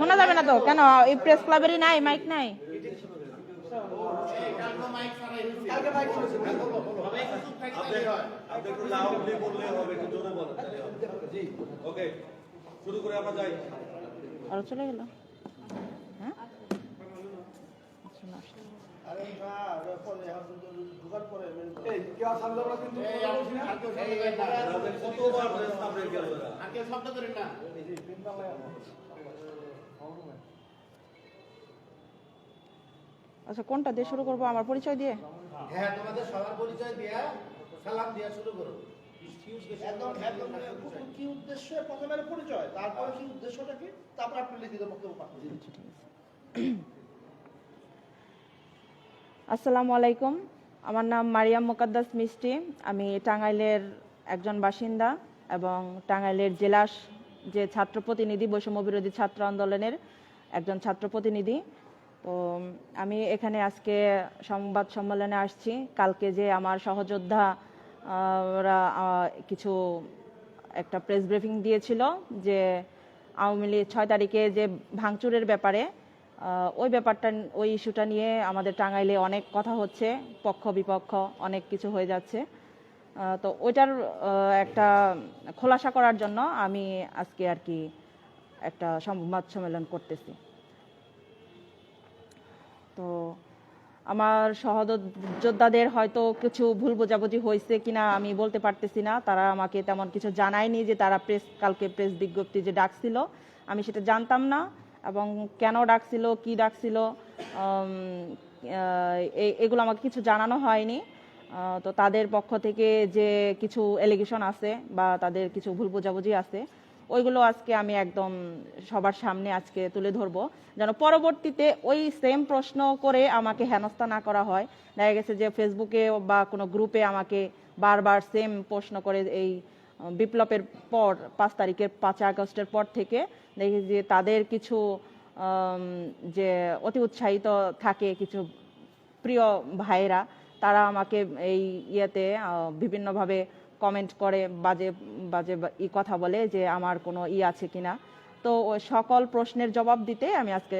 শোনা যাবে না তো কেন এই প্রেস ক্লাবেরই নাই মাইক নাই আপনি একটু লাউডলি বললে হবে একটু জোরে বলেন ওকে শুরু করে আমরা যাই আরও চলে গেল হ্যাঁ আচ্ছা, না, আচ্ছা কোনটা দিয়ে শুরু করব? আমার পরিচয় দিয়ে? হ্যাঁ তোমাদের সবার পরিচয় দিয়া সালাম দিয়া শুরু করো। একদম একদম কি উদ্দেশ্যে? প্রথমে পরিচয় তারপরে কি উদ্দেশ্যটা কি? তারপর আপনি লিখিত বক্তব্য পাঠ আচ্ছা। আসসালামু আলাইকুম। আমার নাম মারিয়াম মোকাদ্দাস মিষ্টি। আমি টাঙ্গাইলের একজন বাসিন্দা এবং টাঙ্গাইলের জেলা যে ছাত্র প্রতিনিধি বৈষম্য বিরোধী ছাত্র আন্দোলনের একজন ছাত্র প্রতিনিধি তো আমি এখানে আজকে সংবাদ সম্মেলনে আসছি। কালকে যে আমার সহযোদ্ধা কিছু একটা প্রেস ব্রিফিং দিয়েছিল যে আওয়ামী লীগ ছয় তারিখে যে ভাঙচুরের ব্যাপারে ওই ব্যাপারটা, ওই ইস্যুটা নিয়ে আমাদের টাঙ্গাইলে অনেক কথা হচ্ছে পক্ষ বিপক্ষ অনেক কিছু হয়ে যাচ্ছে। তো ওইটার একটা খোলাসা করার জন্য আমি আজকে আর কি একটা সংবাদ সম্মেলন করতেছি। তো আমার সহযোদ্ধাদের হয়তো কিছু ভুল বোঝাবুঝি হয়েছে কিনা আমি বলতে পারতেছি না। তারা আমাকে তেমন কিছু জানায়নি যে তারা প্রেস, কালকে প্রেস বিজ্ঞপ্তি যে ডাকছিল। আমি সেটা জানতাম না এবং কেন ডাকছিল, কি ডাকছিল এগুলো আমাকে কিছু জানানো হয়নি। তো তাদের পক্ষ থেকে যে কিছু এলিগেশন আছে বা তাদের কিছু ভুল বোঝাবুঝি আছে, ওইগুলো আজকে আমি একদম সবার সামনে আজকে তুলে ধরবো। যেন পরবর্তীতে ওই সেম প্রশ্ন করে আমাকে হেনস্থা না করা হয়। দেখা গেছে যে ফেসবুকে বা কোনো গ্রুপে আমাকে বারবার সেম প্রশ্ন করে এই বিপ্লবের পর, পাঁচ তারিখের পাঁচ আগস্টের পর থেকে দেখি যে তাদের কিছু যে অতি উৎসাহিত থাকে কিছু প্রিয় ভাইয়েরা তারা আমাকে এই ইয়েতে বিভিন্নভাবে কমেন্ট করে, বাজে বাজে ই কথা বলে যে আমার কোনো ই আছে কিনা। তো সকল প্রশ্নের জবাব দিতে আমি আজকে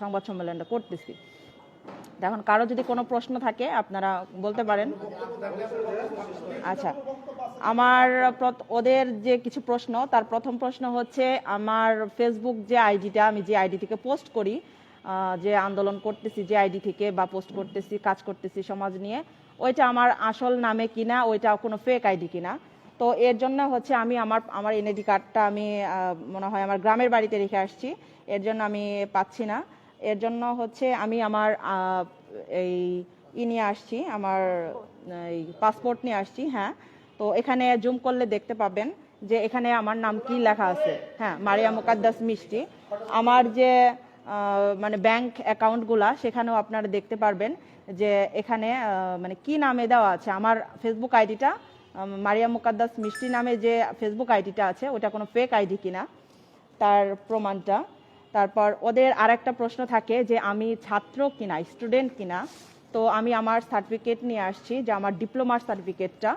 সংবাদ সম্মেলনটা করতেছি। এখন কারও যদি কোনো প্রশ্ন থাকে, আপনারা বলতে পারেন। আচ্ছা আমার ওদের যে কিছু প্রশ্ন, তার প্রথম প্রশ্ন হচ্ছে, আমার ফেসবুক যে আইডিটা আমি যে আইডি থেকে পোস্ট করি যে আন্দোলন করতেছি, যে আইডি থেকে বা পোস্ট করতেছি, কাজ করতেছি সমাজ নিয়ে, ওইটা আমার আসল নামে কিনা, ওইটা কোনো ফেক আইডি কিনা। তো এর জন্য হচ্ছে আমি আমার আমার এনআইডি কার্ডটা আমি মনে হয় আমার গ্রামের বাড়িতে রেখে আসছি। এর জন্য আমি পাচ্ছি না। এর জন্য হচ্ছে আমি আমার এই ই নিয়ে আসছি, আমার, এই পাসপোর্ট নিয়ে আসছি হ্যাঁ। তো এখানে জুম করলে দেখতে পাবেন যে এখানে আমার নাম কি লেখা আছে। হ্যাঁ মারিয়া মুকাদ্দাস মিষ্টি। আমার যে মানে ব্যাংক অ্যাকাউন্টগুলা সেখানেও আপনারা দেখতে পারবেন যে এখানে মানে কি নামে দেওয়া আছে। আমার ফেসবুক আইডিটা মারিয়া মুকাদ্দাস মিষ্টি নামে যে ফেসবুক আইডিটা আছে, ওটা কোনো ফেক আইডি কিনা, তার প্রমাণটা। তারপর ওদের আর একটা প্রশ্ন থাকে যে, আমি ছাত্র কিনা স্টুডেন্ট কিনা? তো আমি আমার সার্টিফিকেট নিয়ে আসছি, যে আমার ডিপ্লোমার সার্টিফিকেটটা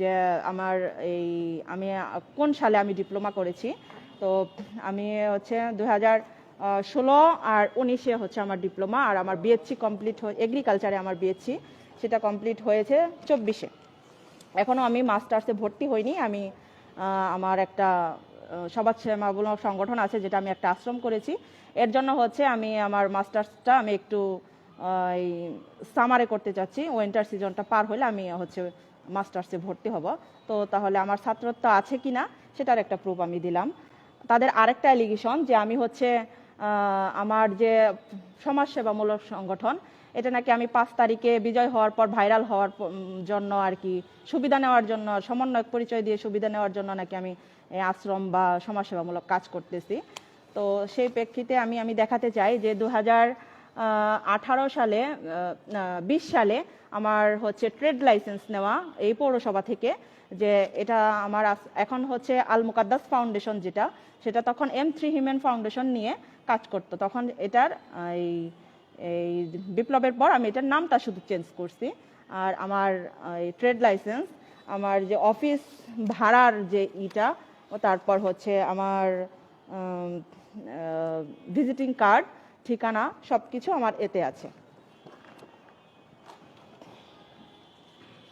যে আমার এই, আমি কোন সালে আমি ডিপ্লোমা করেছি? তো আমি হচ্ছে দু হাজার ষোলো আর উনিশে হচ্ছে আমার ডিপ্লোমা আর আমার বিএসসি কমপ্লিট হয়ে এগ্রিকালচারে আমার বিএসসি সেটা কমপ্লিট হয়েছে চব্বিশে। এখনও আমি মাস্টার্সে ভর্তি হইনি আমি আমার একটা আহ, সমাজসেবামূলক সংগঠন আছে যেটা আমি একটা আশ্রম করেছি। এর জন্য হচ্ছে আমি আমার মাস্টার্সটা আমি একটু এই সামারে করতে চাচ্ছি উইন্টার সিজনটা পার হলে আমি হচ্ছে মাস্টার্সে ভর্তি হব। তো তাহলে আমার ছাত্রত্ব আছে কি না সেটার একটা প্রুফ আমি দিলাম। তাদের আরেকটা অ্যালিগেশন যে আমি হচ্ছে আমার যে সমাজসেবামূলক সংগঠন, এটা নাকি আমি পাঁচ তারিখে বিজয় হওয়ার পর, ভাইরাল হওয়ার জন্য আর কি, সুবিধা নেওয়ার জন্য, সমন্বয়ক পরিচয় দিয়ে সুবিধা নেওয়ার জন্য নাকি আমি আশ্রম বা সমাজসেবামূলক কাজ করতেছি। তো সেই প্রেক্ষিতে আমি আমি দেখাতে চাই যে দু আঠারো সালে বিশ সালে আমার হচ্ছে ট্রেড লাইসেন্স নেওয়া এই পৌরসভা থেকে, যে এটা আমার এখন হচ্ছে আল মুকাদ্দাস ফাউন্ডেশন যেটা, সেটা তখন এম থ্রি হিউম্যান ফাউন্ডেশন নিয়ে কাজ করতো। তখন এটার এই এই বিপ্লবের পর আমি এটার নামটা শুধু চেঞ্জ করছি। আর আমার ট্রেড লাইসেন্স আমার যে অফিস ভাড়ার যে ইটা, তারপর হচ্ছে আমার ভিজিটিং কার্ড ঠিকানা সব কিছু আমার এতে আছে।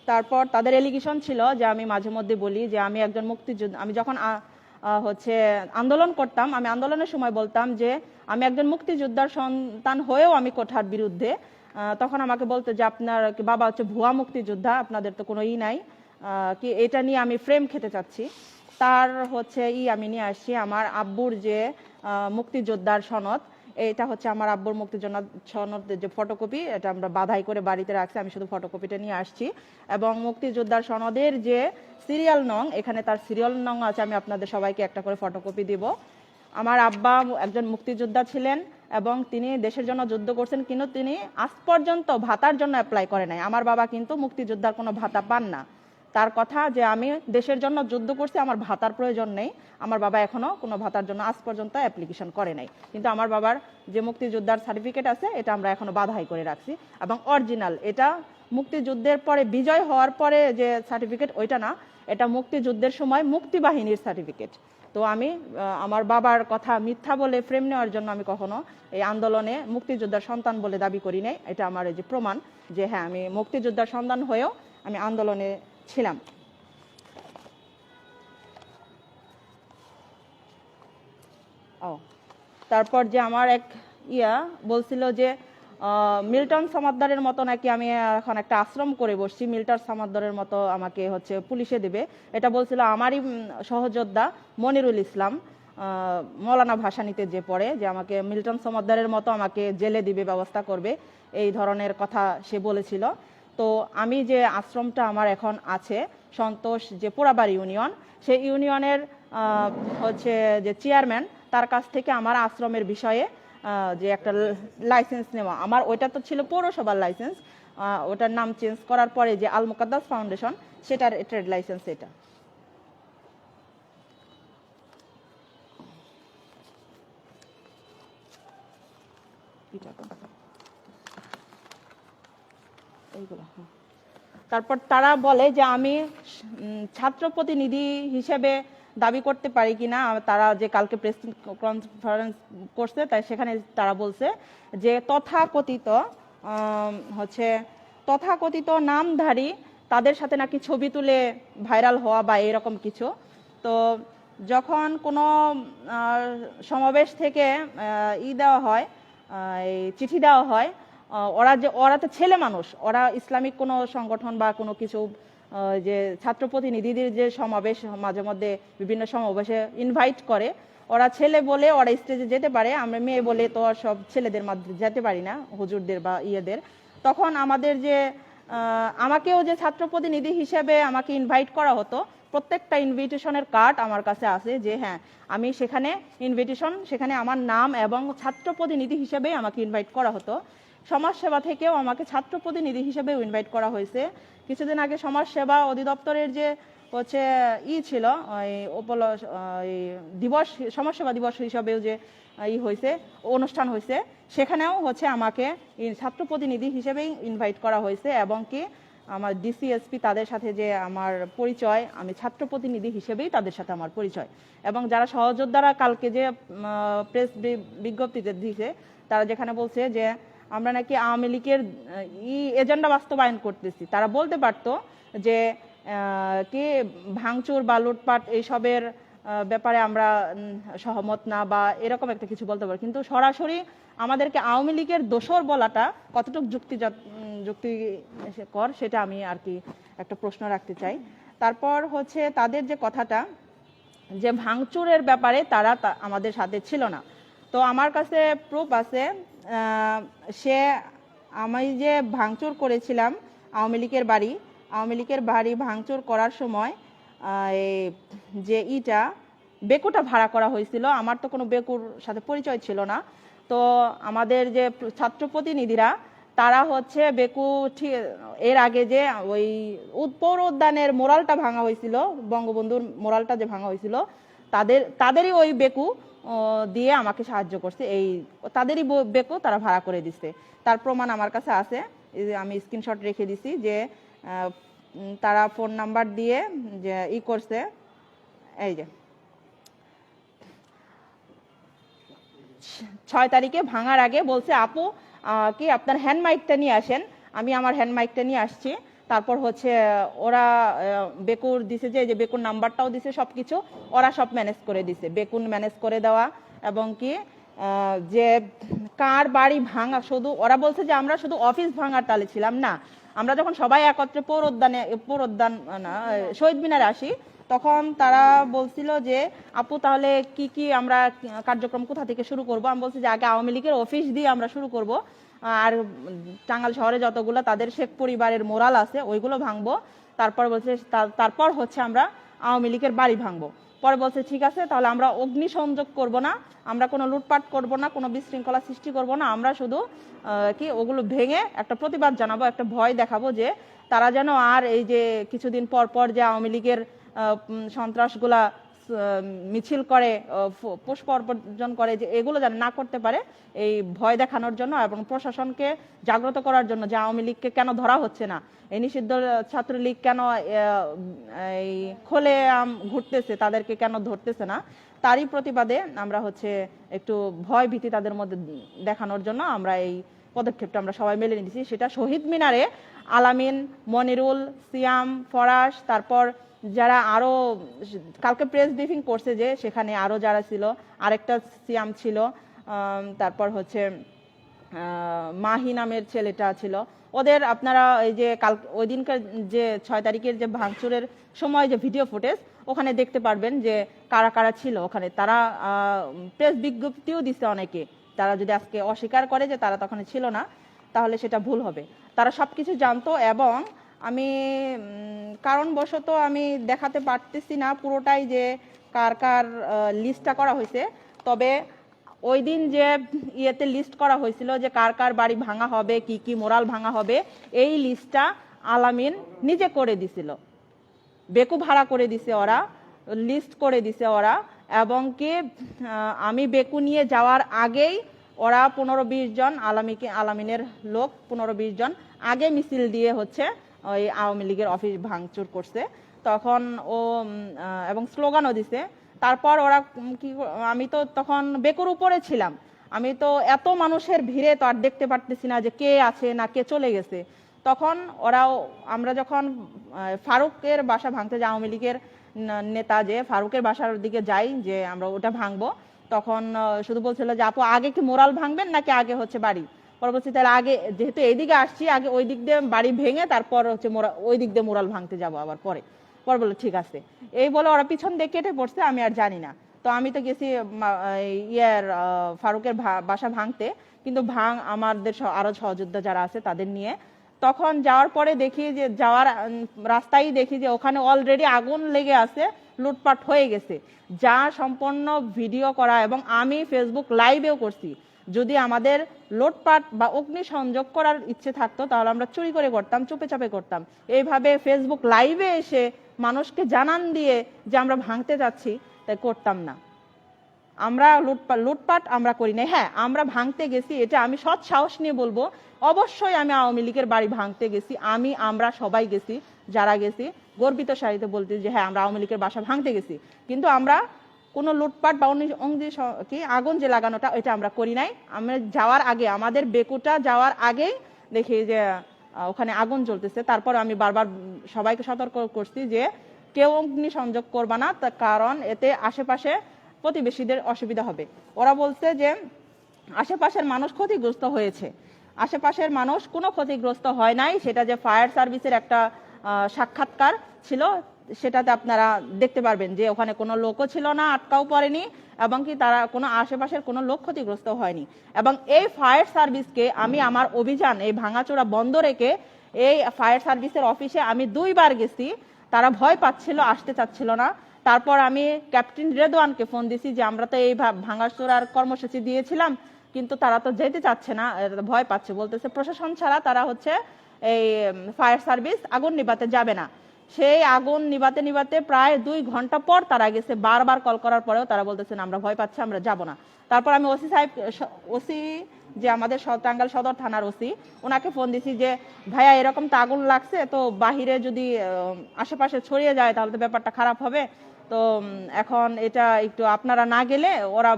তারপর তাদের এলিগেশন ছিল যে আমি মাঝে মধ্যে বলি যে আমি একজন মুক্তিযোদ্ধা, আমি যখন হচ্ছে আন্দোলন করতাম। আমি আন্দোলনের সময় বলতাম যে, আমি একজন মুক্তিযোদ্ধার সন্তান হয়েও আমি কোঠার বিরুদ্ধে। তখন আমাকে বলতো যে, আপনার বাবা হচ্ছে ভুয়া মুক্তিযোদ্ধা? আপনাদের তো কোনো ই নাই কি এটা নিয়ে আমি ফ্রেম খেতে চাচ্ছি। তার হচ্ছে ই আমি নিয়ে আসছি আমার আব্বুর যে মুক্তিযোদ্ধার সনদ। এটা হচ্ছে আমার আব্বুর মুক্তিযোদ্ধা সনদের যে ফটোকপি এটা আমরা বাধাই করে বাড়িতে রাখছি, আমি শুধু ফটোকপিটা নিয়ে আসছি। এবং মুক্তিযোদ্ধার সনদের যে সিরিয়াল নং, এখানে তার সিরিয়াল নং আছে, আমি আপনাদের সবাইকে একটা করে ফটোকপি দিব। আমার আব্বা একজন মুক্তিযোদ্ধা ছিলেন এবং তিনি দেশের জন্য যুদ্ধ করছেন, কিন্তু তিনি আজ পর্যন্ত ভাতার জন্য অ্যাপ্লাই করে নাই। আমার বাবা কিন্তু মুক্তিযোদ্ধার কোনো ভাতা পান না। তার কথা যে আমি দেশের জন্য যুদ্ধ করছি, আমার ভাতার প্রয়োজন নেই। আমার বাবা এখনও কোনো ভাতার জন্য আজ পর্যন্ত অ্যাপ্লিকেশন করে নাই। কিন্তু আমার বাবার যে মুক্তিযোদ্ধার সার্টিফিকেট আছে, এটা আমরা এখনও বাধাই করে রাখছি। এবং অরিজিনাল এটা মুক্তিযুদ্ধের পরে, বিজয় হওয়ার পরে যে সার্টিফিকেট ওইটা না, এটা মুক্তিযুদ্ধের সময় মুক্তিবাহিনীর সার্টিফিকেট তো আমি আমার বাবার কথা মিথ্যা বলে ফ্রেম নেওয়ার জন্য আমি কখনো এই আন্দোলনে মুক্তিযোদ্ধার সন্তান বলে দাবি করি নাই। এটা আমার যে প্রমাণ যে হ্যাঁ আমি মুক্তিযোদ্ধার সন্তান হয়েও আমি আন্দোলনে ছিলাম। ও, তারপর যে আমার এক ইয়া বলছিল যে মিল্টন সমাদ্দারের মতো নাকি আমি এখন একটা আশ্রম করে বসছি মিল্টন সমাদ্দারের মতো আমাকে হচ্ছে পুলিশে দেবে। এটা বলছিল আমারই সহযোদ্ধা মনিরুল ইসলাম মৌলানা ভাসানিতে যে পড়ে, যে আমাকে মিল্টন সমাদ্দারের মতো আমাকে জেলে দিবে, ব্যবস্থা করবে, এই ধরনের কথা সে বলেছিল। তো আমি যে আশ্রমটা আমার এখন আছে, সন্তোষ যে পোড়াবাড়ি ইউনিয়ন, সেই ইউনিয়নের হচ্ছে যে চেয়ারম্যান, তার কাছ থেকে আমার আশ্রমের বিষয়ে যে একটা লাইসেন্স নেওয়া। আমার ওইটা তো ছিল পৌরসভার লাইসেন্স ওটার নাম চেঞ্জ করার পরে যে আল মুকাদ্দাস ফাউন্ডেশন, সেটার ট্রেড লাইসেন্স এটা। এটা তো। এইগুলো হ্যাঁ। তারপর তারা বলে যে আমি ছাত্র প্রতিনিধি হিসেবে দাবি করতে পারি কিনা তারা যে কালকে প্রেস কনফারেন্স করছে, তাই সেখানে তারা বলছে যে তথাকথিত হচ্ছে তথাকথিত নামধারী তাদের সাথে নাকি ছবি তুলে ভাইরাল হওয়া বা এরকম কিছু তো যখন কোনো সমাবেশ থেকে ই দেওয়া হয় এই চিঠি দেওয়া হয় ওরা যে ওরা তো ছেলে মানুষ। ওরা ইসলামিক কোনো সংগঠন বা কোনো কিছু যে ছাত্র প্রতিনিধিদের যে সমাবেশ মাঝে মধ্যে বিভিন্ন সমাবেশে ইনভাইট করে, ওরা ছেলে বলে ওরা স্টেজে যেতে পারে, আমরা মেয়ে বলে তো সব ছেলেদের মাধ্যমে যেতে পারি না, হুজুরদের বা ইয়েদের। তখন আমাদের যে আমাকেও যে ছাত্র প্রতিনিধি হিসেবে আমাকে ইনভাইট করা হতো, প্রত্যেকটা ইনভিটেশনের কার্ড আমার কাছে আছে যে হ্যাঁ আমি সেখানে ইনভিটেশন সেখানে আমার নাম এবং ছাত্র প্রতিনিধি হিসেবেই আমাকে ইনভাইট করা হতো। সমাজসেবা থেকেও আমাকে ছাত্র প্রতিনিধি হিসেবেও ইনভাইট করা হয়েছে। কিছুদিন আগে সমাজসেবা অধিদপ্তরের যে, হচ্ছে, ই ছিল, ওই উপল দিবস, সমাজসেবা দিবস হিসাবেও যে, ই হয়েছে, অনুষ্ঠান হয়েছে, সেখানেও হচ্ছে আমাকে ছাত্র প্রতিনিধি হিসেবেই ইনভাইট করা হয়েছে এবং কি আমার ডিসিএসপি তাদের সাথে যে আমার পরিচয়, আমি ছাত্র প্রতিনিধি হিসেবেই তাদের সাথে আমার পরিচয়। এবং যারা সহযোদ্ধারা কালকে যে প্রেস বিজ্ঞপ্তিতে দিয়েছে, তারা যেখানে বলছে যে আমরা নাকি আওয়ামী লীগের ই এজেন্ডা বাস্তবায়ন করতেছি। তারা বলতে পারতো যে কি ভাঙচুর বা লুটপাট এইসবের ব্যাপারে আমরা সহমত না বা এরকম একটা কিছু বলতে পারি কিন্তু সরাসরি আমাদেরকে আওয়ামী লীগের দোষর বলাটা কতটুকু যুক্তি যুক্তি কর সেটা আমি আর কি একটা প্রশ্ন রাখতে চাই। তারপর হচ্ছে তাদের যে কথাটা, যে ভাঙচুরের ব্যাপারে তারা আমাদের সাথে ছিল না। তো আমার কাছে প্রুফ আছে সে আমি যে ভাঙচুর করেছিলাম আওয়ামী লীগের বাড়ি, আওয়ামী লীগের বাড়ি ভাঙচুর করার সময় যে ইটা, বেকুটা ভাড়া করা হয়েছিল। আমার তো কোনো বেকুর সাথে পরিচয় ছিল না। তো আমাদের যে ছাত্র প্রতিনিধিরা, তারা হচ্ছে বেকু ঠি- এর আগে যে ওই উদ- পৌর উদ্যানের মোরালটা ভাঙা হয়েছিল, বঙ্গবন্ধুর মোরালটা যে ভাঙা হয়েছিল, তাদের, তাদেরই ওই বেকু দিয়ে আমাকে সাহায্য করছে। এই তাদেরই ব- বেকু তারা ভাড়া করে দিচ্ছে। তার প্রমাণ আমার কাছে আছে। আমি স্ক্রিনশট রেখে দিছি যে তারা ফোন নাম্বার দিয়ে যে ই করছে। এই যে। ছয় তারিখে ভাঙার আগে বলছে, আপু কি আপনার হ্যান্ড মাইকটা নিয়ে আসেন? আমি আমার হ্যান্ড মাইকটা নিয়ে আসছি। তারপর হচ্ছে ওরা বেকুর দিছে যে বেকুর নাম্বারটাও দিছে সব কিছু ওরা সব ম্যানেজ করে দিছে। বেকুন ম্যানেজ করে দেওয়া এবং কি যে কার বাড়ি ভাঙা, শুধু ওরা বলছে যে আমরা শুধু অফিস ভাঙার তালে ছিলাম, না। আমরা যখন সবাই একত্রে পৌর উদ্যানে পৌর উদ্যান না, শহীদ মিনারে আসি, তখন তারা বলছিল যে, আপু, তাহলে কি কি আমরা কার্যক্রম কোথা থেকে শুরু করব? আমি বলছি যে, আগে আওয়ামী লীগের অফিস দিয়ে আমরা শুরু করব। আর টাঙ্গাল শহরে যতগুলো তাদের শেখ পরিবারের মোরাল আছে, ওইগুলো ভাঙবো। তারপর বলছে তারপর হচ্ছে আমরা আওয়ামী লীগের বাড়ি ভাঙবো। পরে বলছে, ঠিক আছে, তাহলে আমরা অগ্নি সংযোগ করব না, আমরা কোনো লুটপাট করব না, কোনো বিশৃঙ্খলা সৃষ্টি করব না, আমরা শুধু কি, ওগুলো ভেঙে একটা প্রতিবাদ জানাব, একটা ভয় দেখাবো যে তারা যেন আর এই যে কিছুদিন পর পর যে আওয়ামী লীগের সন্ত্রাসগুলা মিছিল করে পুষ্প অর্পণ করে যে এগুলো যেন না করতে পারে, এই ভয় দেখানোর জন্য এবং প্রশাসনকে জাগ্রত করার জন্য যে আওয়ামী লীগকে কেন ধরা হচ্ছে না, এই নিষিদ্ধ ছাত্রলীগ কেন এই খোলে আম ঘুরতেছে, তাদেরকে কেন ধরতেছে না, তারই প্রতিবাদে আমরা হচ্ছে একটু ভয় ভীতি তাদের মধ্যে দেখানোর জন্য আমরা এই পদক্ষেপটা আমরা সবাই মেলে নিয়েছি। সেটা শহীদ মিনারে আলামিন, মনিরুল, সিয়াম ফরাস তারপর যারা আরও, কালকে প্রেস ব্রিফিং করছে যে সেখানে আরও যারা ছিল, আরেকটা সিয়াম ছিল তারপর হচ্ছে মাহি নামের ছেলেটা ছিল। ওদের আপনারা এই যে কাল ওই দিনকার যে ছয় তারিখের যে ভাঙচুরের সময় যে ভিডিও ফুটেজ ওখানে দেখতে পারবেন যে কারা কারা ছিল ওখানে। তারা প্রেস বিজ্ঞপ্তিও দিছে অনেকে। তারা যদি আজকে অস্বীকার করে যে তারা তখন ছিল না, তাহলে সেটা ভুল হবে। তারা সবকিছু জানতো এবং আমি কারণবশত আমি দেখাতে পারতেছি না পুরোটাই যে কার কার লিস্টটা করা হয়েছে। তবে ওই দিন যে ইয়েতে লিস্ট করা হয়েছিল যে কার কার বাড়ি ভাঙা হবে, কি কি মোরাল ভাঙা হবে, এই লিস্টটা আলামিন নিজে করে দিছিল। বেকু ভাড়া করে দিছে ওরা লিস্ট করে দিছে ওরা, এবং কি আমি বেকু নিয়ে যাওয়ার আগেই ওরা পনেরো বিশ জন আলামিকে, আলামিনের লোক পনেরো বিশ জন আগে মিছিল দিয়ে হচ্ছে ওই আওয়ামী লীগের অফিস ভাঙচুর করছে। তখন ও এবং স্লোগানও দিছে। তারপর ওরা কি আমি তো তখন বেকুর উপরে ছিলাম। আমি তো এত মানুষের ভিড়ে তো আর দেখতে পারতেছি না যে কে আছে না কে চলে গেছে। তখন ওরাও, আমরা যখন ফারুকের বাসা ভাঙতে যাই, আওয়ামী লীগের নেতা যে ফারুকের বাসার দিকে যাই যে আমরা ওটা ভাঙবো, তখন শুধু বলছিল যে, আপু, আগে কি মোরাল ভাঙবেন নাকি আগে হচ্ছে বাড়ি? পরে বলছি তাহলে আগে, যেহেতু এইদিকে আসছি, আগে ওই দিক দিয়ে বাড়ি ভেঙে তারপর হচ্ছে মোরা, ওই দিক দিয়ে মোরাল ভাঙতে যাব আবার পরে। পর বলল, ঠিক আছে। এই বলে ওরা পিছন দিয়ে কেটে পড়ছে, আমি আর জানি না। তো আমি তো গেছি ইয়ার ফারুকের বাসা ভাঙতে। কিন্তু ভাঙ, আমাদের আরও সহযোদ্ধা যারা আছে তাদের নিয়ে। তখন যাওয়ার পরে দেখি যে, যাওয়ার রাস্তায় দেখি যে ওখানে অলরেডি আগুন লেগে আছে, লুটপাট হয়ে গেছে। যা সম্পূর্ণ ভিডিও করা এবং আমি ফেসবুক লাইভেও করছি। যদি আমাদের লোটপাট বা অগ্নি সংযোগ করার ইচ্ছে থাকতো, তাহলে আমরা চুরি করে করতাম, চুপে চাপে করতাম। এইভাবে ফেসবুক লাইভে এসে মানুষকে জানান দিয়ে যে আমরা ভাঙতে যাচ্ছি, তাই করতাম না। আমরা লুটপাট লুটপাট আমরা করি না হ্যাঁ আমরা ভাঙতে গেছি, এটা আমি সৎ সাহস নিয়ে বলব। অবশ্যই আমি আওয়ামী লীগের বাড়ি ভাঙতে গেছি, আমি, আমরা সবাই গেছি, যারা গেছি। গর্বিত সারিতে বলতে যে হ্যাঁ আমরা আওয়ামী লীগের বাসা ভাঙতে গেছি। কিন্তু আমরা কোনো লুটপাট বা অঙ্গি কি আগুন যে লাগানোটা এটা আমরা করি নাই। আমরা যাওয়ার আগে, আমাদের বেকুটা যাওয়ার আগেই দেখি যে ওখানে আগুন জ্বলতেছে। তারপর আমি বারবার সবাইকে সতর্ক করছি যে, কেউ অগ্নি সংযোগ করবা না কারণ এতে আশেপাশে প্রতিবেশীদের অসুবিধা হবে। ওরা বলছে যে, আশেপাশের মানুষ ক্ষতিগ্রস্ত হয়েছে। আশেপাশের মানুষ কোনো ক্ষতিগ্রস্ত হয় নাই। সেটা যে ফায়ার সার্ভিসের একটা সাক্ষাৎকার ছিল সেটাতে আপনারা দেখতে পারবেন যে ওখানে কোনো লোকও ছিল না, আটকাও পড়েনি, এবং কি তারা কোনো আশেপাশের কোনো লোক ক্ষতিগ্রস্ত হয়নি। এবং এই ফায়ার সার্ভিসকে আমি আমার অভিযান, এই ভাঙাচোরা বন্ধ রেখে এই ফায়ার সার্ভিসের অফিসে আমি দুইবার গেছি, তারা ভয় পাচ্ছিল, আসতে চাচ্ছিল না। তারপর আমি ক্যাপ্টেন রেদওয়ানকে ফোন দিছি যে, আমরা তো এই ভাঙাচোরার কর্মসূচি দিয়েছিলাম, কিন্তু তারা তো যেতে চাচ্ছে না ভয় পাচ্ছে। বলতেছে, প্রশাসন ছাড়া তারা হচ্ছে এই ফায়ার সার্ভিস আগুন নিভাতে যাবে না। সেই আগুন নিবাতে নিবাতে প্রায় দুই ঘণ্টা পর তারা গেছে। বারবার কল করার পরেও তারা বলতেছেন, আমরা ভয় পাচ্ছি, আমরা যাব না। তারপর আমি ওসি সাহেব, ওসি যে আমাদের টাঙ্গাইল সদর থানার ওসি, ওনাকে ফোন দিছি যে, ভাইয়া, এরকম তো আগুন লাগছে, তো বাহিরে যদি আশেপাশে ছড়িয়ে যায় তাহলে তো ব্যাপারটা খারাপ হবে। তো এখন এটা একটু আপনারা না গেলে ওরা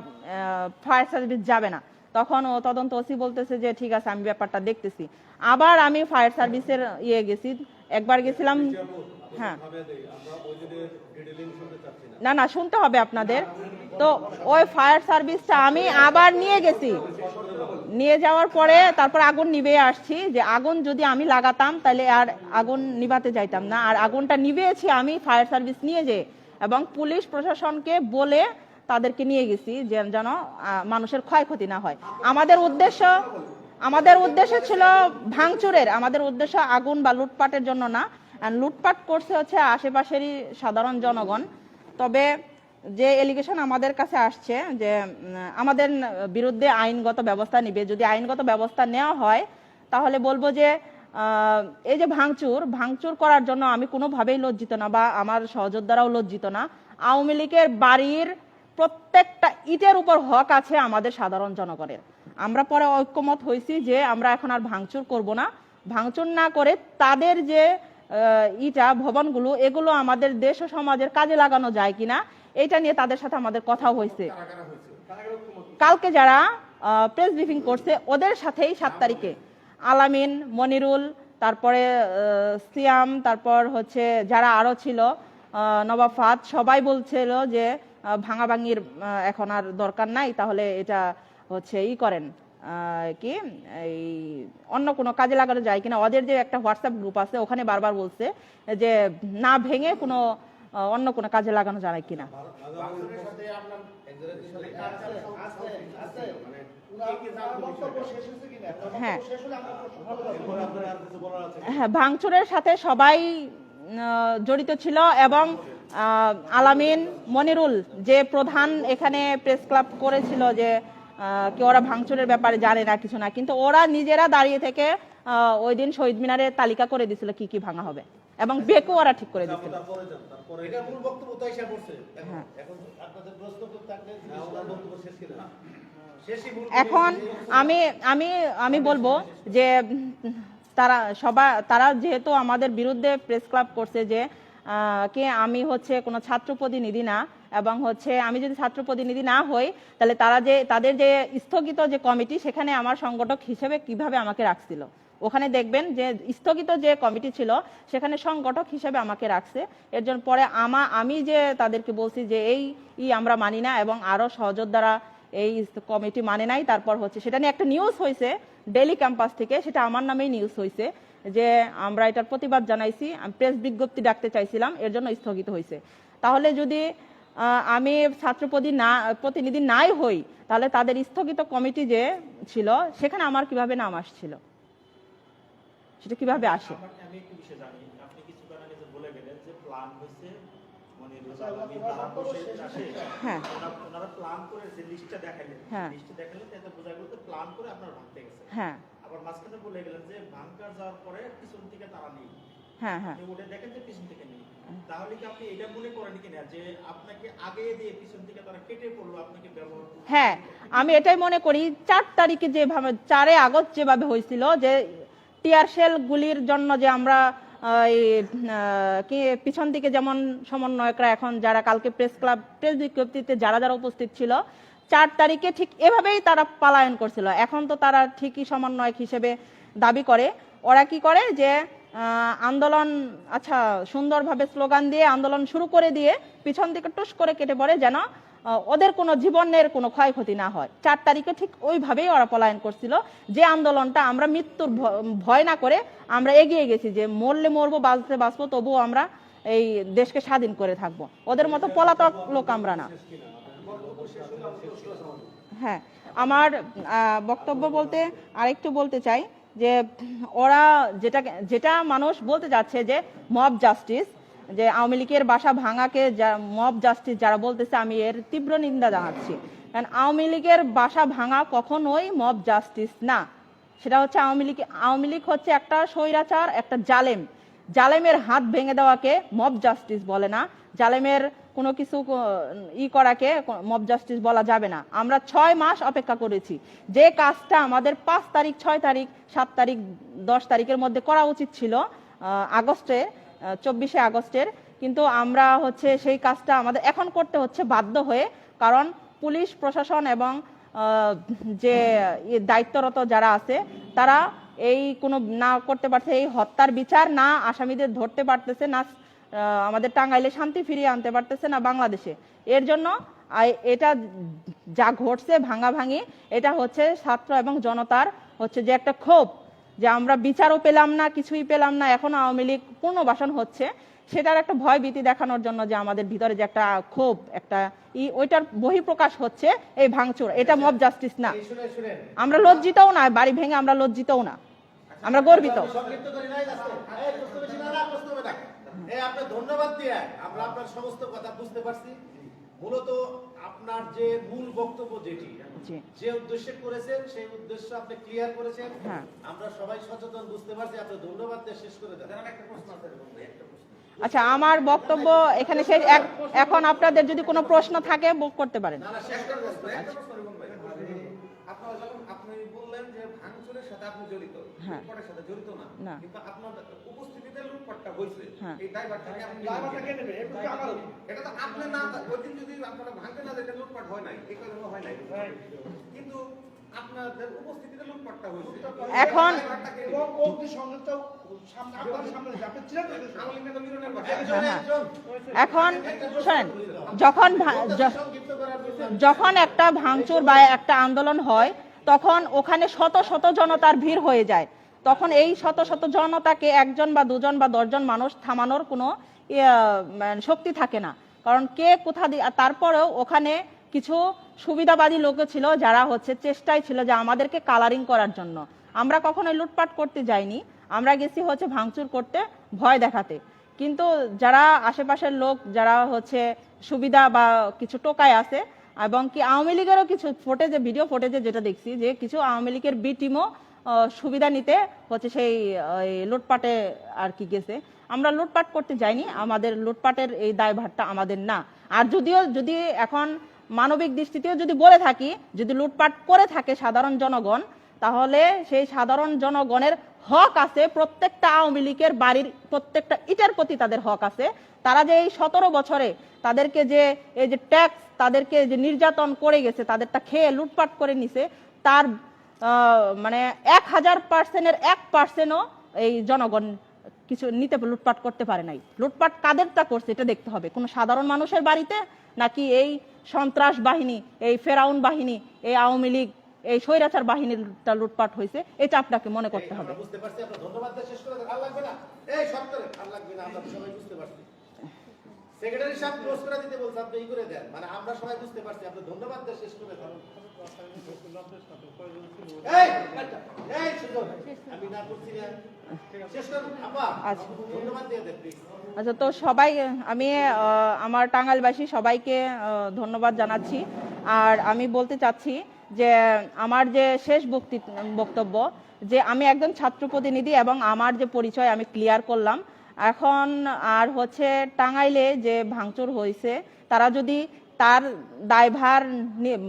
ফায়ার সার্ভিস যাবে না। তখন ও তদন্ত ওসি বলতেছে যে, ঠিক আছে, আমি ব্যাপারটা দেখতেছি। আবার আমি ফায়ার সার্ভিসের ইয়ে গেছি, একবার গেছিলাম হ্যাঁ। না। না শুনতে হবে আপনাদের। তো ওই ফায়ার সার্ভিসটা আমি আবার নিয়ে গেছি। নিয়ে যাওয়ার পরে তারপর আগুন নিভে আসছি যে আগুন যদি আমি লাগাতাম তাহলে আর আগুন নিভাতে যাইতাম না। আর আগুনটা নিভিয়েছি আমি ফায়ার সার্ভিস নিয়ে যে এবং পুলিশ প্রশাসনকে বলে তাদেরকে নিয়ে গেছি যে যেন মানুষের ক্ষয়ক্ষতি না হয়। আমাদের উদ্দেশ্য আমাদের উদ্দেশ্য ছিল ভাঙচুরের। আমাদের উদ্দেশ্য আগুন বা লুটপাটের জন্য না। লুটপাট করছে হচ্ছে আশেপাশেরই সাধারণ জনগণ। তবে যে এলিগেশন আমাদের কাছে আসছে যে আমাদের বিরুদ্ধে আইনগত ব্যবস্থা নিবে। যদি আইনগত ব্যবস্থা নেওয়া হয়, তাহলে বলব যে এই যে ভাঙচুর ভাঙচুর করার জন্য আমি কোনোভাবেই লজ্জিত না বা আমার সহযোদ্ধারাও লজ্জিত না। আওয়ামী লীগের বাড়ির প্রত্যেকটা ইটের উপর হক আছে আমাদের সাধারণ জনগণের। আমরা পরে ঐক্যমত হয়েছি যে আমরা এখন আর ভাঙচুর করব না। ভাঙচুর না করে তাদের যে ইটা ভবনগুলো এগুলো আমাদের দেশ ও সমাজের কাজে লাগানো যায় কিনা এটা নিয়ে তাদের সাথে আমাদের কথা হয়েছে। কালকে যারা প্রেস ব্রিফিং করছে ওদের সাথেই সাত তারিখে। আলামিন মনিরুল তারপরে সিয়াম তারপর হচ্ছে যারা আরও ছিল ফাদ সবাই বলছিল যে ভাঙাভাঙির এখন আর দরকার নাই তাহলে এটা হচ্ছে ই করেন। কি, এই, অন্য কোনো কাজে লাগানো যায় কিনা, ওদের যে একটা হোয়াটসঅ্যাপ গ্রুপ আছে, ওখানে বারবার বলছে যে না ভেঙে কোনো অন্য কোনো কাজে লাগানো যায় কিনা হ্যাঁ। হ্যাঁ ভাঙচুরের সাথে সবাই জড়িত ছিল এবং আলামিন মনিরুল যে প্রধান এখানে প্রেস ক্লাব করেছিল যে কি ওরা ভাঙচুরের ব্যাপারে জানে না কিছু না। কিন্তু ওরা নিজেরা দাঁড়িয়ে থেকে ওই দিন শহীদ মিনারের তালিকা করে দিছিল কি কি ভাঙা হবে। এবং বেকও ওরা ঠিক করে দিছিল তারপরে যান তারপরে এটা মূল বক্তব্য তো এসে পড়ছে এখন হ্যাঁ। হ্যাঁ, ওনার বক্তব্য শেষ কিনা? শেষই মূল এখন আমি আমি আমি বলব যে তারা সবাই তারা যেহেতু আমাদের বিরুদ্ধে প্রেস ক্লাব করছে যে কে আমি হচ্ছে কোনো ছাত্র প্রতিনিধি না এবং হচ্ছে আমি যদি ছাত্র প্রতিনিধি না হই, তাহলে তারা যে, তাদের যে স্থগিত যে কমিটি, সেখানে আমার সংগঠক হিসেবে কীভাবে আমাকে রাখছিল? ওখানে দেখবেন যে স্থগিত যে কমিটি ছিল, সেখানে সংগঠক হিসেবে আমাকে রাখছে। এর জন্য পরে আমা, আমি যে তাদেরকে বলছি যে এই, ই আমরা মানি না এবং আরও সহযোদ্ধারা এই কমিটি মানে নাই, তারপর হচ্ছে সেটা নিয়ে একটা নিউজ হয়েছে ডেলি ক্যাম্পাস থেকে, সেটা আমার নামেই নিউজ হয়েছে যে আমরা এটার প্রতিবাদ জানাইছি, আমি প্রেস বিজ্ঞপ্তি ডাকতে চাইছিলাম, এর জন্য স্থগিত হয়েছে তাহলে যদি আমি ছাত্র প্রতি না প্রতিনিধি নাই হই তাহলে তাদের স্থগিত কমিটি যে ছিল সেখানে আমার কীভাবে নাম আসছিল সেটা কীভাবে আসে আমার- আমি একটু বিষয় জানি আপনি কিছুক্ষণ আগে যে বলে গেলেন যে প্ল্যান হয়েছে মানে আচ্ছা, আসে হয়েছে। হ্যাঁ। ওনারা- ওনারা প্ল্যান করে যে লিস্টটা দেখালেন হ্যাঁ। লিস্টটা দেখালেন তাতে বোঝা গেল প্ল্যান করে আপনার ভাঙতে গেছে হ্যাঁ আবার মাঝখানে বলে গেলেন যে ভাঙকার যাওয়ার পরে পিছন থেকে তারা নেই হ্যাঁ হ্যাঁ। ওটা দেখেন যে পিছন থেকে নেই। তাহলে কি আপনি এটা মনে করেন কিনা যে আপনাকে আগে দিয়ে পিছন থেকে তারা কেটে পড়ল আপনাকে ব্যবহার হ্যাঁ আমি এটাই মনে করি চার তারিখে যেভাবে চারে আগস্ট যেভাবে হয়েছিল যে টিয়ার শেল গুলির জন্য যে আমরা পিছন দিকে যেমন সমন্বয়করা এখন যারা কালকে প্রেস ক্লাব প্রেস বিজ্ঞপ্তিতে যারা যারা উপস্থিত ছিল চার তারিখে ঠিক এভাবেই তারা পালায়ন করছিল। এখন তো তারা ঠিকই সমন্বয়ক হিসেবে দাবি করে। ওরা কি করে যে আন্দোলন আচ্ছা সুন্দরভাবে স্লোগান দিয়ে আন্দোলন শুরু করে দিয়ে পিছন দিকে টুস করে কেটে পড়ে যেন ওদের কোনো জীবনের কোনো ক্ষয়ক্ষতি না হয়। চার তারিখে ঠিক ওইভাবেই ওরা পলায়ন করছিল। যে আন্দোলনটা আমরা মৃত্যুর ভয় না করে আমরা এগিয়ে গেছি যে মরলে মরবো, বাঁচতে বাঁচবো, তবুও আমরা এই দেশকে স্বাধীন করে থাকব। ওদের মতো পলাতক লোক আমরা না। হ্যাঁ আমার বক্তব্য বলতে আরেকটু বলতে চাই। যে ওরা যেটা যেটা মানুষ বলতে যাচ্ছে যে মব জাস্টিস যে আওয়ামী লীগের বাসা ভাঙাকে মব জাস্টিস যারা বলতেছে, আমি এর তীব্র নিন্দা জানাচ্ছি। কারণ আওয়ামী লীগের বাসা ভাঙা কখনোই মব জাস্টিস না। সেটা হচ্ছে আওয়ামী লীগ আওয়ামী লীগ হচ্ছে একটা স্বৈরাচার, একটা জালেম। জালেমের হাত ভেঙে দেওয়াকে মব জাস্টিস বলে না। জালেমের কোনো কিছু ই করাকে মব জাস্টিস বলা যাবে না। আমরা ছয় মাস অপেক্ষা করেছি। যে কাজটা আমাদের পাঁচ তারিখ, ছয় তারিখ, সাত তারিখ, দশ তারিখের মধ্যে করা উচিত ছিল আগস্টে চব্বিশে আগস্টের। কিন্তু আমরা হচ্ছে সেই কাজটা আমাদের এখন করতে হচ্ছে বাধ্য হয়ে, কারণ পুলিশ, প্রশাসন এবং যে দায়িত্বরত যারা আছে, তারা এই কোনো না করতে পারছে, এই হত্যার বিচার না আসামিদের ধরতে পারতেছে, না আমাদের টাঙ্গাইলে শান্তি ফিরিয়ে আনতে পারতেছে না বাংলাদেশে। এর জন্য এটা যা ঘটছে ভাঙাভাঙি এটা হচ্ছে ছাত্র এবং জনতার হচ্ছে যে একটা ক্ষোভ যে আমরা বিচারও পেলাম না কিছুই পেলাম না এখন আওয়ামী লীগ পুনর্বাসন হচ্ছে। সেটার একটা ভয় ভীতি দেখানোর জন্য যে আমাদের ভিতরে যে একটা ক্ষোভ একটা ই ওইটার বহিঃপ্রকাশ হচ্ছে এই ভাঙচুর। এটা মব জাস্টিস না। আমরা লজ্জিতও না বাড়ি ভেঙে আমরা লজ্জিতও না। আমরা গর্বিত। প্রশ্ন প্রশ্ন ধন্যবাদ দিয়ে আমরা আপনার সমস্ত কথা বুঝতে পারছি। মূলত আপনার যে মূল বক্তব্য যেটি যে উদ্দেশ্যে করেছেন সেই উদ্দেশ্য আপনি ক্লিয়ার করেছেন। হ্যাঁ। আমরা সবাই সচেতন বুঝতে পারছি। আপনি ধন্যবাদ দিয়ে শেষ করে দেন। আচ্ছা আমার বক্তব্য এখানে শেষ। এখন আপনাদের যদি কোনো প্রশ্ন থাকে বক করতে পারেন। না না শেষ করে দেন। আপনারা যখন ভাঙচুরের সাথে আপনি জড়িত। হ্যাঁ। লুটপাটের সাথে জড়িত না। কিন্তু আপনার উপস্থিতিতে লুটপাটটা হয়েছে। হ্যাঁ। এই ড্রাইভারটাকে আপনি ড্রাইভারটা কে নেবে? এটা তো এটা তো আপনি না ওই দিন যদি আপনারা ভাঙতে না লুটপাট হয় নাই। এই কারণে হয় নাই। কিন্তু আপনাদের উপস্থিতিতে লুটপাটটা হয়েছে। এখন এবং অগ্নি হ্যাঁ, হ্যাঁ। এখন শোনেন যখন যখন একটা ভাঙচুর বা একটা আন্দোলন হয় তখন ওখানে শত শত জনতার ভিড় হয়ে যায়। তখন এই শত শত জনতাকে একজন বা দুজন বা দশজন মানুষ থামানোর কোনো ইয়া, মানে শক্তি থাকে না। কারণ কে কোথা দিয়ে তারপরেও ওখানে কিছু সুবিধাবাদী লোক ছিল যারা হচ্ছে চেষ্টায় ছিল যে আমাদেরকে কালারিং করার জন্য। আমরা কখনোই লুটপাট করতে যাইনি। আমরা গেছি হচ্ছে ভাঙচুর করতে ভয় দেখাতে। কিন্তু যারা আশেপাশের লোক যারা হচ্ছে সুবিধা বা কিছু টোকায় আছে এবং কি আওয়ামী লীগেরও কিছু ফুটেজে ভিডিও ফুটেজে যেটা দেখছি যে কিছু আওয়ামী লীগের বি টিমও সুবিধা নিতে হচ্ছে সেই লুটপাটে আর কি গেছে। আমরা লুটপাট করতে যাইনি, আমাদের লুটপাটের এই দায়ভারটা আমাদের না। আর যদিও, যদি এখন মানবিক দৃষ্টিতেও যদি বলে থাকি, যদি লুটপাট করে থাকে সাধারণ জনগণ, তাহলে সেই সাধারণ জনগণের হক আছে, প্রত্যেকটা আওয়ামী লীগের বাড়ির প্রত্যেকটা ইটার প্রতি তাদের হক আছে। তারা যে এই সতেরো বছরে তাদেরকে যে, এই যে ট্যাক্স তাদেরকে যে নির্যাতন করে গেছে, তাদেরটা খেয়ে লুটপাট করে নিছে, তার মানে এক হাজার পার্সেন্টের এক পার্সেন্টও এই জনগণ কিছু নিতে, লুটপাট করতে পারে নাই। লুটপাট কাদেরটা করছে, এটা দেখতে হবে। কোনো সাধারণ মানুষের বাড়িতে নাকি এই সন্ত্রাস বাহিনী, এই ফেরাউন বাহিনী, এই আওয়ামী লীগ এই স্বৈরাচার বাহিনীটা লুটপাট হয়েছে এটা আপনাকে মনে করতে হবে। বুঝতে পারছি ধন্যবাদ শেষ করে আর লাগবে না? এই আর লাগবে না আমরা সবাই বুঝতে পারছি। সেক্রেটারি সাহেব ক্লোজ করে দিতে বলছে আপনি করে দেন। মানে আমরা সবাই বুঝতে পারছি আপনি ধন্যবাদ শেষ করে দেন। এই এই সুজন আমি না করছি না। শেষ করুন আপা আচ্ছা। আচ্ছা তো সবাই আমি আমার টাঙ্গাইলবাসী সবাইকে ধন্যবাদ জানাচ্ছি। আর আমি বলতে চাচ্ছি যে আমার যে শেষ বক্তি, বক্তব্য, যে আমি একজন ছাত্র প্রতিনিধি এবং আমার যে পরিচয় আমি ক্লিয়ার করলাম। এখন আর হচ্ছে টাঙ্গাইলে যে ভাঙচুর হয়েছে, তারা যদি তার দায়ভার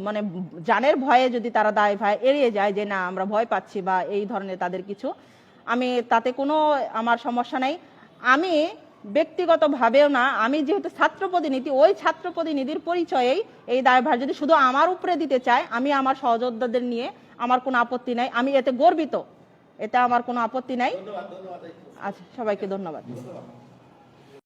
মানে জানের ভয়ে যদি তারা দায়ভার এড়িয়ে যায় যে না, আমরা ভয় পাচ্ছি বা এই ধরনের তাদের কিছু, আমি তাতে কোনো, আমার সমস্যা নাই। আমি ব্যক্তিগতভাবেও না আমি যেহেতু ছাত্র প্রতিনিধি ওই ছাত্র প্রতিনিধির পরিচয়েই এই দায়ভার যদি শুধু আমার উপরে দিতে চায় আমি আমার সহযোদ্ধাদের নিয়ে আমার কোনো আপত্তি নাই। আমি এতে গর্বিত। এতে আমার কোনো আপত্তি নাই। আচ্ছা সবাইকে ধন্যবাদ।